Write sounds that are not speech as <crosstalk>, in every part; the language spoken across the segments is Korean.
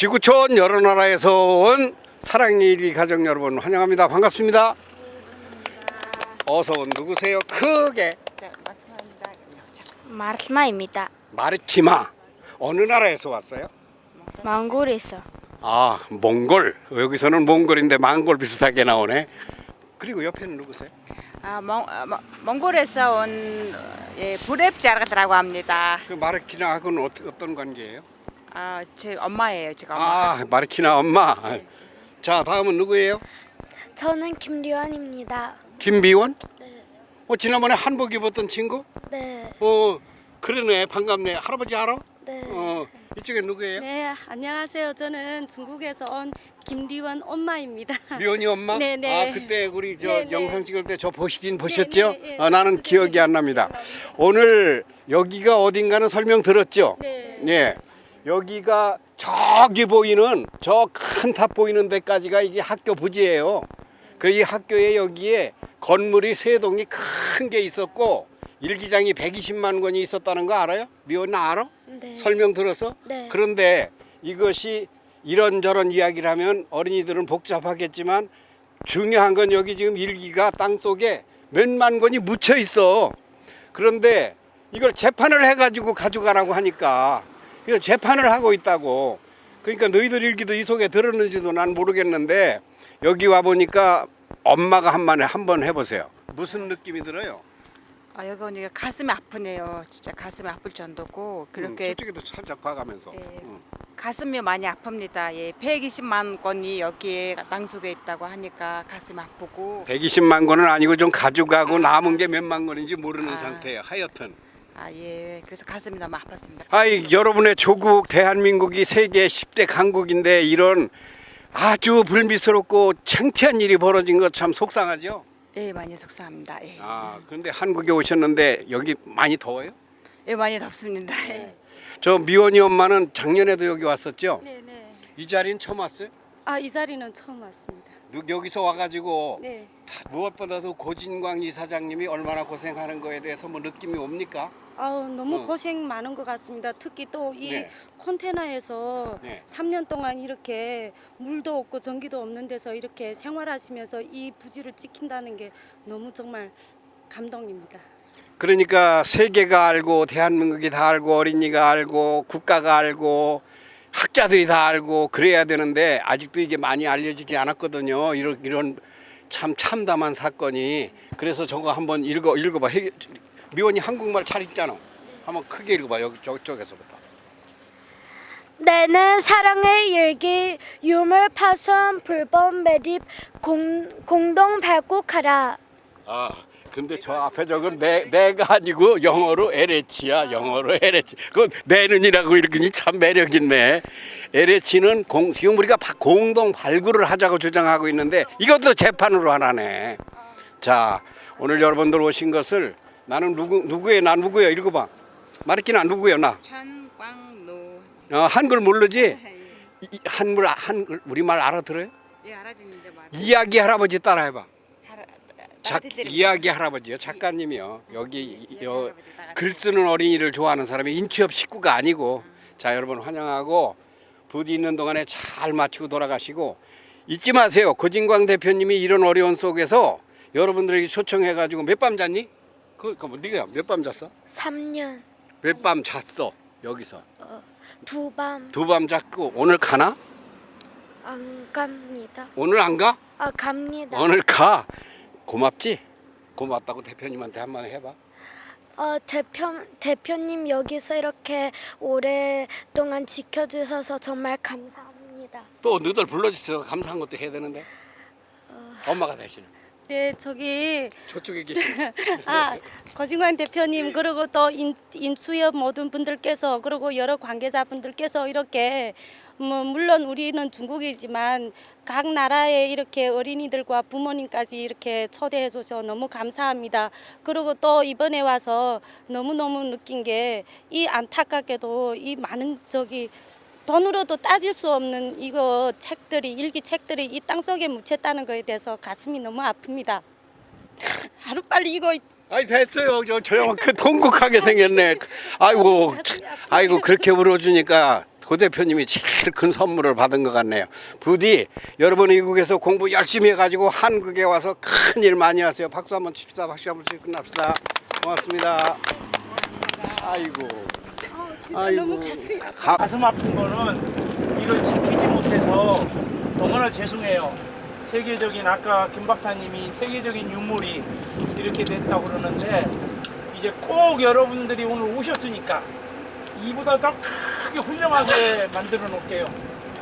지구촌 여러 나라에서 온 사랑일기 가족 여러분 환영합니다. 반갑습니다. 어서 온 누구세요? 크게 마르마입니다. 마르키마 어느 나라에서 왔어요? 몽골에서 아 몽골 여기서는 몽골인데 몽골 비슷하게 나오네. 그리고 옆에는 누구세요? 아, 몽, 아, 몽- 몽골에서 온 예, 브랩자라고 합니다. 그 마르키나하고는 어떤, 어떤 관계예요? 아, 제 엄마예요, 제가 엄마. 아 마르키나 엄마. 자 다음은 누구예요? 저는 김리완입니다. 김비원? 어 지난번에 한복 입었던 친구? 네, 어 그러네 반갑네. 할아버지 알아? 네. 어 이쪽에 누구예요? 네, 안녕하세요. 저는 중국에서 온 김리원 엄마입니다. 미연이 엄마? 네, 네. 아 그때 우리 저 네, 네. 영상 찍을 때 저 보시긴 보셨죠? 네, 네. 아, 나는. 기억이 안 납니다. 오늘 여기가 어딘가는 설명 들었죠? 네. 예. 여기가 저기 보이는 저 큰 탑 보이는 데까지가 이게 학교 부지예요. 그 이 학교에 여기에 건물이 세 동이 큰 게 있었고 일기장이 120만 권이 있었다는 거 알아요? 미연아 알아? 네. 설명 들었어? 네. 그런데 이것이 이런저런 이야기를 하면 어린이들은 복잡하겠지만 중요한 건 여기 지금 일기가 땅 속에 몇만 권이 묻혀 있어. 그런데 이걸 재판을 해가지고 가져가라고 하니까 이거 재판을 하고 있다고. 그러니까 너희들 일기도 이 속에 들었는지도 난 모르겠는데 여기 와 보니까 엄마가 한 번에 한번 해보세요. 무슨 느낌이 들어요? 아, 여기 오니까 가슴이 아프네요. 진짜 가슴이 아플 정도고 음, 그렇게 저쪽에도 살짝 봐가면서. 예. 음. 가슴이 많이 아픕니다. 예, 120만 건이 여기에 땅 속에 있다고 하니까 가슴 아프고 120만 권은 아니고 좀 가져가고 남은 게 몇만 권인지 모르는 아. 상태예요. 하여튼. 아, 예. 그래서 가슴이 너무 아팠습니다. 아이 여러분의 조국 대한민국이 세계 10대 강국인데 이런 아주 불미스럽고 창피한 일이 벌어진 것 참 속상하죠. 예, 많이 속상합니다. 예. 아 그런데 한국에 오셨는데 여기 많이 더워요? 예, 많이 덥습니다. 예. 저 미원이 엄마는 작년에도 여기 왔었죠. 네, 네. 이 자리는 처음 왔어요? 아, 이 자리는 처음 왔습니다. 누- 여기서 와가지고 네. 다- 무엇보다도 고진광 이사장님이 얼마나 고생하는 거에 대해서 뭐 느낌이 옵니까? 아우, 너무 어. 고생 많은 것 같습니다. 특히 또 이 네. 컨테너에서 네. 3년 동안 이렇게 물도 없고 전기도 없는 데서 이렇게 생활하시면서 이 부지를 지킨다는 게 너무 정말 감동입니다. 그러니까 세계가 알고 대한민국이 다 알고 어린이가 알고 국가가 알고 학자들이 다 알고 그래야 되는데 아직도 이게 많이 알려지지 않았거든요. 이런 이런 참 참담한 사건이 그래서 저거 한번 읽어 읽어봐. 해- 미원이 한국말 잘 읽잖아. 한번 크게 읽어봐 여기 저쪽에서부터. 내는 사랑의 일기 유물 파손 불법 매립 공, 공동 발굴하라. 아 근데 저 앞에 적은 내 내가 아니고 영어로 LH야 영어로 LH 그건 내는이라고 읽으니 참 매력 있네 LH는 공 지금 우리가 바- 공동 발굴을 하자고 주장하고 있는데 이것도 재판으로 하나네 자 오늘 여러분들 오신 것을 나는 누구 누구예요 나 누구예요? 읽어봐. 마르키나 누구예요? 나. 찬광노. 어, 한글 모르지? <laughs> 예, 이- 한글 한글 우리말 알아들어요? 예, 알아듣는데 말. 이야기 할아버지 따라해봐. 작, 이야기 할아버지요. 작가님이요. 여기 이야기 여, 글 쓰는 어린이를 좋아하는 사람이 인취업 식구가 아니고 자 여러분 환영하고 부디 있는 동안에 잘 마치고 돌아가시고 잊지 마세요. 고진광 대표님이 이런 어려운 속에서 여러분들에게 초청해가지고 몇 밤 잤니? 그, 그 뭐, 네가 몇 밤 잤어? 3년 몇 밤 잤어 여기서 두밤 두 밤 잤고 오늘 가나? 안 갑니다. 오늘 안 가? 아 갑니다. 오늘 가 고맙지? 고맙다고 대표님한테 한마디 해봐 어, 대표 대표님 여기서 이렇게 오랫동안 지켜주셔서 정말 감사합니다. 또 너희들 불러주셔서 감사한 것도 해야 되는데 엄마가 대신 네, 저기 저쪽에 <laughs> 계신 아, 거진관 대표님 그리고 또 인, 인수협 모든 분들께서 그리고 여러 관계자분들께서 이렇게 뭐 물론 우리는 중국이지만 각 나라의 이렇게 어린이들과 부모님까지 이렇게 초대해 주셔서 너무 감사합니다. 그리고 또 이번에 와서 너무너무 느낀 게 이 안타깝게도 이 많은 저기 돈으로도 따질 수 없는 이거 책들이 일기 책들이 이 땅 속에 묻혔다는 거에 대해서 가슴이 너무 아픕니다. <laughs> 하루 빨리 이거 아이 됐어요 저 저 형은 그 통곡하게 생겼네 아이고 참, 아이고 그렇게 울어주니까 고 대표님이 제일 큰 선물을 받은 것 같네요. 부디 여러분 이국에서 공부 열심히 해가지고 한국에 와서 큰 일 많이 하세요. 박수 한번 칩시다. 박수 한번 치고 끝납시다. 고맙습니다. 아이고. 아이고. 가, 가슴 아픈 거는 이걸 지키지 못해서 너무나 죄송해요. 세계적인 아까 김 박사님이 세계적인 유물이 이렇게 됐다고 그러는데 이제 꼭 여러분들이 오늘 오셨으니까 이보다 더 크게 훌륭하게 만들어 놓을게요.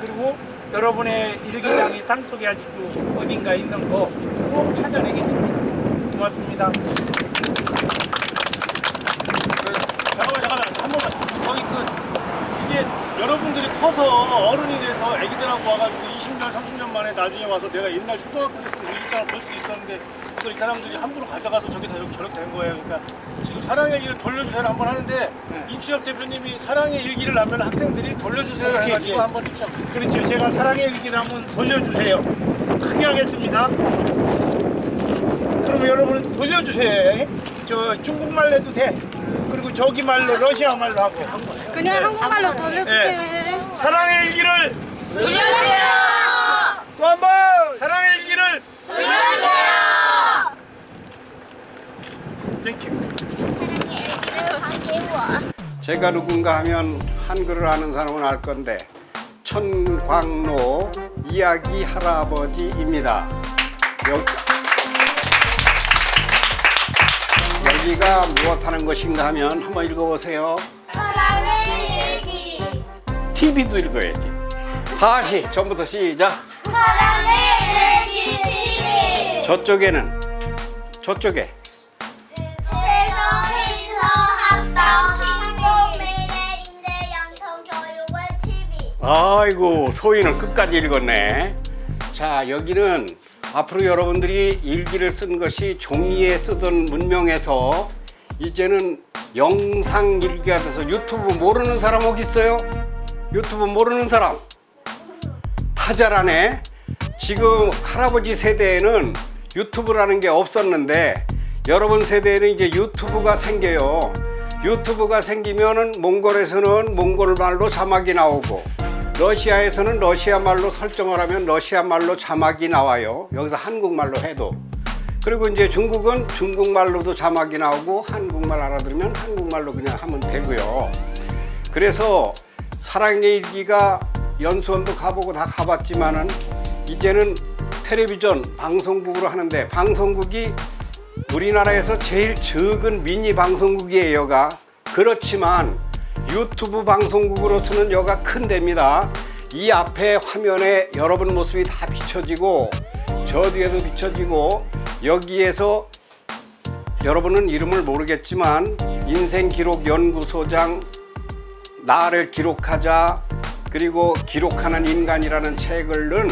그리고 여러분의 일기장이 땅속에 아직도 어딘가 있는 거 꼭 찾아내겠습니다. 고맙습니다. 잠깐만 잠깐만 한 번만 여러분들이 커서 어른이 돼서 애기들하고 와가지고 20년 30년 만에 나중에 와서 내가 옛날 초등학교 때쓴 일기장을 볼 수 있었는데 또 이 사람들이 함부로 가져가서 저게 다 저렇게 된 거예요 그러니까 지금 사랑의 일기를 돌려주세요 한번 하는데 입시업 대표님이 사랑의 일기를 하면 학생들이 돌려주세요 오케이, 해가지고 예. 한번 입시업 그렇죠. 제가 사랑의 일기를 한번 돌려주세요. 크게 하겠습니다. 그럼 여러분 돌려주세요. 저 중국말로 해도 돼. 그리고 저기 말로 러시아 말로 하고. 그냥 한국말로 돌려주세요. 네. 사랑의 일기를 돌려주세요. 또 한 번 사랑의 일기를 돌려주세요. 땡큐. 제가 누군가 하면 한글을 아는 사람은 알 건데 천광로 이야기 할아버지입니다. 여, 여기가 무엇하는 것인가 하면 한번 읽어보세요. TV도 읽어야지. 다시 전부터 시작. 사랑의 일기 TV 저쪽에는 저쪽에 세상에서 학당 한국 미래 인재 양성 교육원 TV 아이고 소인을 끝까지 읽었네. 자 여기는 앞으로 여러분들이 일기를 쓴 것이 종이에 쓰던 문명에서 이제는 영상 일기가 돼서 유튜브 모르는 사람 어디 있어요? 유튜브 모르는 사람 다 잘하네. 지금 할아버지 세대에는 유튜브라는 게 없었는데 여러분 세대에는 이제 유튜브가 생겨요. 유튜브가 생기면은 몽골에서는 몽골 말로 자막이 나오고 러시아에서는 러시아 말로 설정을 하면 러시아 말로 자막이 나와요. 여기서 한국말로 해도. 그리고 이제 중국은 중국말로도 자막이 나오고 한국말 알아들으면 한국말로 그냥 하면 되고요. 그래서 사랑의 일기가 연수원도 가보고 다 가봤지만은 이제는 텔레비전 방송국으로 하는데 방송국이 우리나라에서 제일 적은 미니 방송국이에요 여가. 그렇지만 유튜브 방송국으로서는 여가 큰 데입니다. 이 앞에 화면에 여러분 모습이 다 비춰지고 저 뒤에도 비춰지고 여기에서 여러분은 이름을 모르겠지만 인생 기록 연구소장 나를 기록하자 그리고 기록하는 인간이라는 책을 는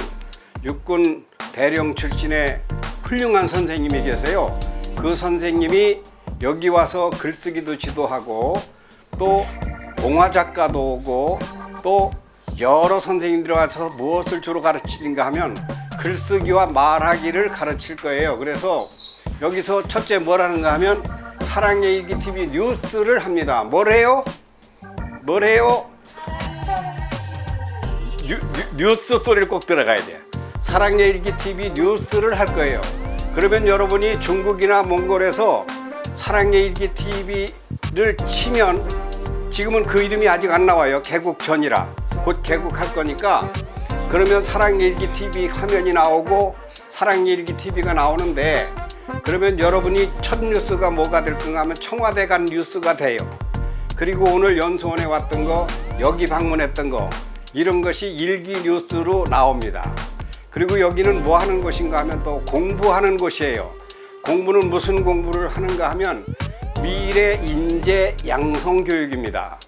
육군 대령 출신의 훌륭한 선생님이 계세요. 그 선생님이 여기 와서 글쓰기도 지도하고 또 동화 작가도 오고 또 여러 선생님들이 와서 무엇을 주로 가르치는가 하면 글쓰기와 말하기를 가르칠 거예요. 그래서 여기서 첫째 뭘 하는가 하면 사랑의 일기 TV 뉴스를 합니다. 뭘 해요? 뭘 해요? 뉴, 뉴, 스 소리를 꼭 들어가야 돼요. 사랑의 일기 TV 뉴스를 할 거예요. 그러면 여러분이 중국이나 몽골에서 사랑의 일기 TV를 치면 지금은 그 이름이 아직 안 나와요. 개국 전이라 곧 개국할 거니까 그러면 사랑의 일기 TV 화면이 나오고 사랑의 일기 TV가 나오는데 그러면 여러분이 첫 뉴스가 뭐가 될 건가 하면 청와대 간 뉴스가 돼요. 그리고 오늘 연수원에 왔던 거, 여기 방문했던 거, 이런 것이 일기 뉴스로 나옵니다. 그리고 여기는 뭐 하는 곳인가 하면 또 공부하는 곳이에요. 공부는 무슨 공부를 하는가 하면 미래 인재 양성 교육입니다.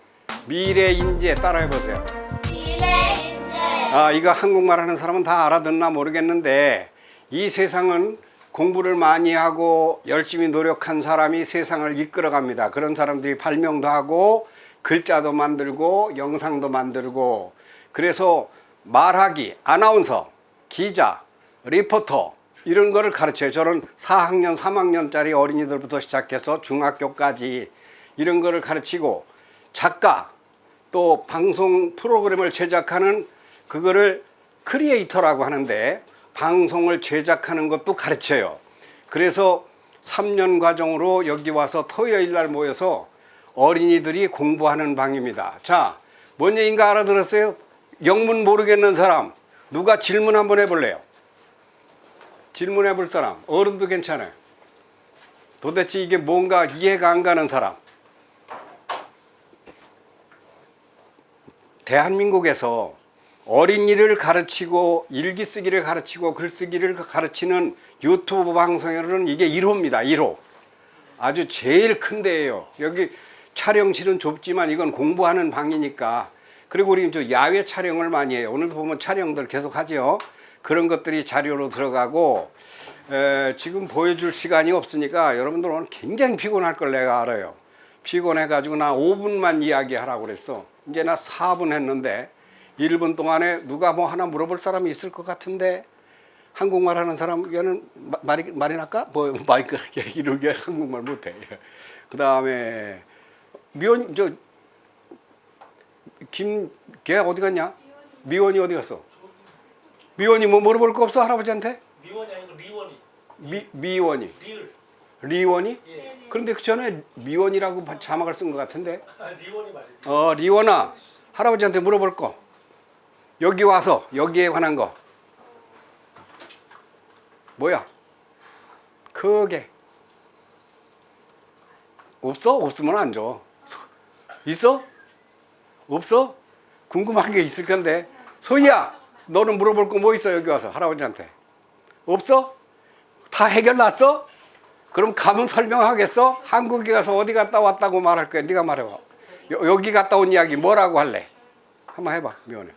미래 인재 따라해 보세요. 미래 인재 아, 이거 한국말 하는 사람은 다 알아듣나 모르겠는데 이 세상은 공부를 많이 하고 열심히 노력한 사람이 세상을 이끌어 갑니다. 그런 사람들이 발명도 하고 글자도 만들고 영상도 만들고 그래서 말하기, 아나운서, 기자, 리포터 이런 거를 가르쳐요. 저는 4학년, 3학년짜리 어린이들부터 시작해서 중학교까지 이런 거를 가르치고 작가, 또 방송 프로그램을 제작하는 그거를 크리에이터라고 하는데 방송을 제작하는 것도 가르쳐요. 그래서 3년 과정으로 여기 와서 토요일 날 모여서 어린이들이 공부하는 방입니다. 자, 뭔 얘기인가 알아들었어요? 영문 모르겠는 사람 누가 질문 한번 해볼래요? 질문해 볼 사람 어른도 괜찮아요. 도대체 이게 뭔가 이해가 안 가는 사람. 대한민국에서 어린이를 가르치고 일기 쓰기를 가르치고 글쓰기를 가르치는 유튜브 방송에는 이게 1호입니다. 1호. 아주 제일 큰 데예요. 여기 촬영실은 좁지만 이건 공부하는 방이니까. 그리고 우리 저 야외 촬영을 많이 해요. 오늘도 보면 촬영들 계속 하죠. 그런 것들이 자료로 들어가고 에, 지금 보여줄 시간이 없으니까 여러분들 오늘 굉장히 피곤할 걸 내가 알아요. 피곤해가지고 나 5분만 이야기하라고 그랬어. 이제 나 4분 했는데 1분 동안에 누가 뭐 하나 물어볼 사람이 있을 것 같은데 한국말 하는 사람에게는 마- 말이 말이 날까? 뭐 <laughs> 마이크 왜 한국말 못해. 그 다음에 미원 저 김 걔 어디 갔냐? 미원이 어디 갔어? 미원이 뭐 물어볼 거 없어 할아버지한테? 미원이 아니고 리원이. 미 미원이 리을. 리원이? 예. 그런데 그 전에 미원이라고 자막을 쓴 것 같은데. 아, <laughs> 리원이 맞아요. 어 리원아 할아버지한테 물어볼 거 여기 와서 여기에 관한 거 뭐야 크게 없어 없으면 안 줘. 있어? 없어? 궁금한 게 있을 건데 소희야 너는 물어볼 거 뭐 있어 여기 와서 할아버지한테 없어? 다 해결 났어? 그럼 가면 설명하겠어? 한국에 가서 어디 갔다 왔다고 말할 거야 네가 말해봐 여, 여기 갔다 온 이야기 뭐라고 할래? 한번 해봐 미원해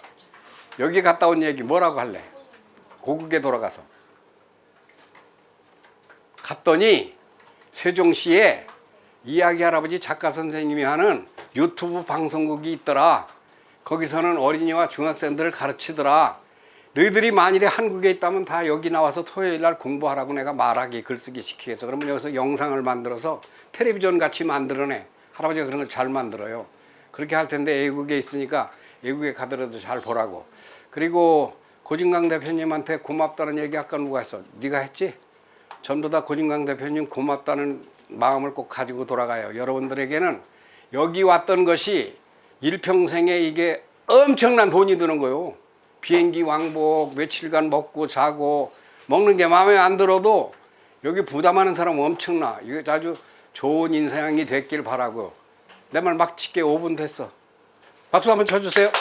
여기 갔다 온 얘기 뭐라고 할래? 고국에 돌아가서. 갔더니 세종시에 이야기 할아버지 작가 선생님이 하는 유튜브 방송국이 있더라. 거기서는 어린이와 중학생들을 가르치더라. 너희들이 만일에 한국에 있다면 다 여기 나와서 토요일 날 공부하라고 내가 말하기 글쓰기 시키겠어. 그러면 여기서 영상을 만들어서 텔레비전 같이 만들어내. 할아버지가 그런 걸 잘 만들어요. 그렇게 할 텐데 애국에 있으니까 애국에 가더라도 잘 보라고 그리고 고진강 대표님한테 고맙다는 얘기 아까 누가 했어 네가 했지 전부 다 고진강 대표님 고맙다는 마음을 꼭 가지고 돌아가요 여러분들에게는 여기 왔던 것이 일평생에 이게 엄청난 돈이 드는 거요 비행기 왕복 며칠간 먹고 자고 먹는 게 마음에 안 들어도 여기 부담하는 사람 엄청나. 이게 아주 좋은 인생이 됐길 바라고. 내 말막 칠게 5분 됐어. 박수 한번 쳐주세요.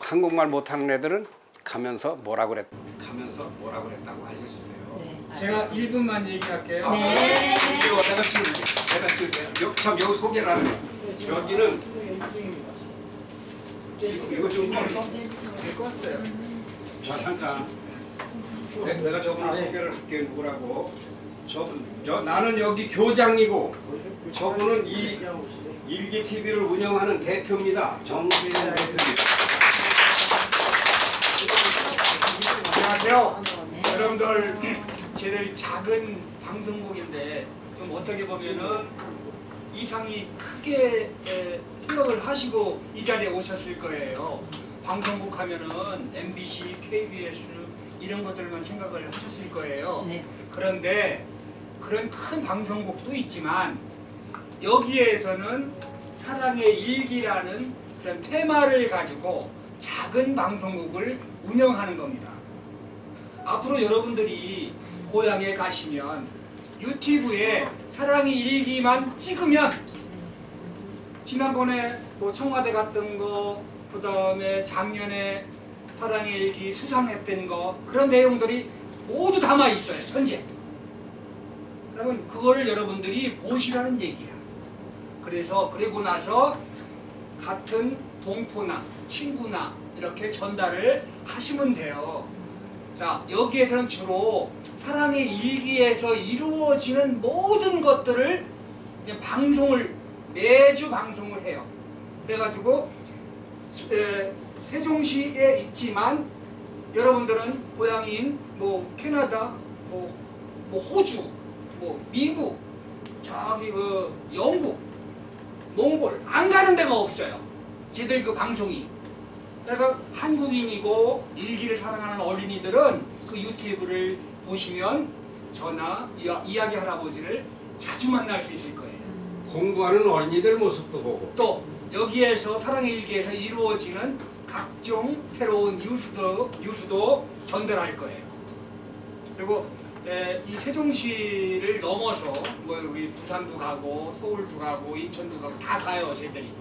한국말 못하는 애들은 가면서 뭐라 그랬? 가면서 뭐라 그랬다고 알려주세요. 제가 1분만 얘기할게요. 네. 이거 내가 지울게. 내가 지울게. 여- 참 여기 소개를 하는 거. 여기는 이거, 이거 좀? 네, 껐어요. 자 잠깐. 내, 내가 저분 소개를 할게 누구라고. 저분 저, 나는 여기 교장이고 저분은 이 일기 TV를 운영하는 대표입니다. 정수인 대표입니다. 안녕하세요. 여러분들 저희들 작은 방송국인데 좀 어떻게 보면은 이상이 크게 에, 생각을 하시고 이 자리에 오셨을 거예요. 방송국 하면은 MBC, KBS 이런 것들만 생각을 하셨을 거예요. 그런데 그런 큰 방송국도 있지만 여기에서는 사랑의 일기라는 그런 테마를 가지고 작은 방송국을 운영하는 겁니다. 앞으로 여러분들이 고향에 가시면 유튜브에 사랑의 일기만 찍으면 지난번에 뭐 청와대 갔던 거, 그 다음에 작년에 사랑의 일기 수상했던 거 그런 내용들이 모두 담아 있어요 현재. 그러면 그거를 여러분들이 보시라는 얘기야. 그래서 그리고 나서 같은 동포나 친구나 이렇게 전달을 하시면 돼요. 자, 여기에서는 주로 사랑의 일기에서 이루어지는 모든 것들을 방송을 매주 방송을 해요. 그래가지고 에, 세종시에 있지만 여러분들은 고향인 뭐 캐나다, 뭐, 뭐 호주, 뭐 미국 저 저기 그 영국, 몽골 안 가는 데가 없어요. 쟤들 그 방송이. 그러니까 한국인이고 일기를 사랑하는 어린이들은 그 유튜브를 보시면 저나 이야- 이야기 할아버지를 자주 만날 수 있을 거예요. 공부하는 어린이들 모습도 보고 또 여기에서 사랑의 일기에서 이루어지는 각종 새로운 뉴스도 뉴스도 전달할 거예요. 그리고 에, 이 세종시를 넘어서 뭐 여기 부산도 가고 서울도 가고 인천도 가고 다 가요 쟤들이.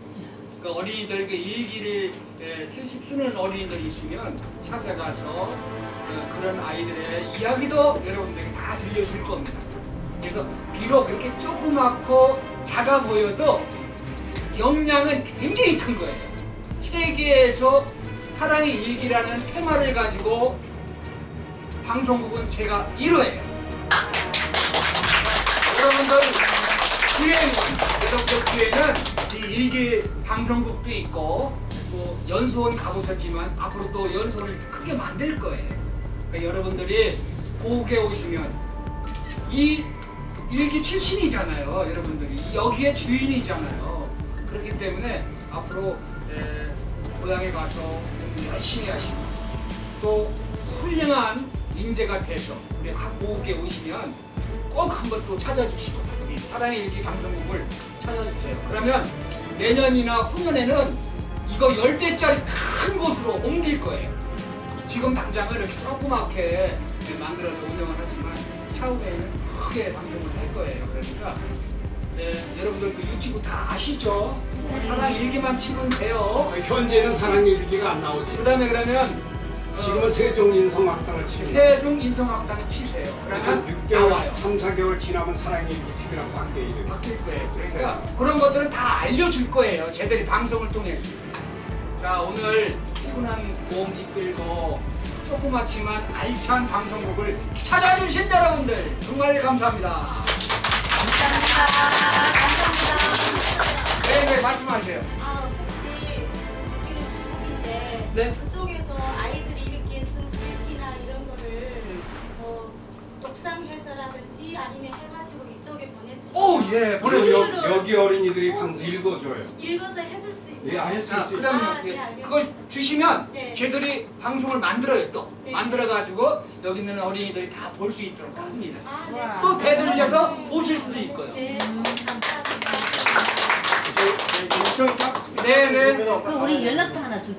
그 어린이들 그 일기를 에, 쓰시, 쓰는 어린이들이 있으면 찾아 가서 어, 그런 아이들의 이야기도 여러분들에게 다 들려줄 겁니다. 그래서 비록 그렇게 조그맣고 작아 보여도 역량은 굉장히 큰 거예요. 세계에서 사랑의 일기라는 테마를 가지고 방송국은 제가 1호예요. 여러분들 기회는 여러분들 기회는 이 일기 방송국도 있고 또 연수원 가보셨지만 앞으로 또 연수원을 크게 만들 거예요. 그러니까 여러분들이 고국에 오시면 이 일기 출신이잖아요, 여러분들이 여기에 주인이잖아요. 그렇기 때문에 앞으로 에, 고향에 가서 좀 열심히 하시고 또 훌륭한 인재가 돼서 우리 고국에 오시면 꼭 한번 또 찾아주시고 우리 사랑의 일기 방송국을 찾아주세요. 그러면 내년이나 후년에는 이거 열 대짜리 큰 곳으로 옮길 거예요. 지금 당장은 이렇게 조그맣게 만들어서 운영을 하지만 차후에는 크게 방송을 할 거예요. 그러니까 네, 여러분들 그 유튜브 다 아시죠? 사랑 일기만 치면 돼요. 현재는 사랑의 일기가 안 나오지 그다음에 그러면 어, 지금은 세종인성악당을 치는 세종 인성학당에 치세요. 그러면 6개월, 나와요. 3, 4개월 지나면 사랑의 일기 치기랑 바뀌어 이름이 바뀔 거예요. 그러니까 그런 것들은 다 알려줄 거예요. 제들이 방송을 통해. 자 오늘 피곤한 몸 이끌고 조그맣지만 알찬 방송국을 찾아주신 여러분들 정말 감사합니다. 네, 네 말씀하세요. 아 혹시 여기는 중국인데 네. 그쪽에서 독상해서라든지 아니면 해가지고 이쪽에 보내주시면 오, 예, 보내주세요. 여기, 여기 어린이들이 방송 읽어줘요 읽어서 해줄 수 있는 예, 할수 자, 있어요 그다음에 아, 네, 예, 알겠습니다. 그걸 주시면 네. 쟤들이 방송을 만들어요 또 네. 만들어가지고 여기 있는 어린이들이 다 볼 수 있도록 합니다. 아, 네. 또 되돌려서 보실 수도 있고요. 네, 감사합니다. 인천 딱 네네. 그 우리 연락처 하나 주세요.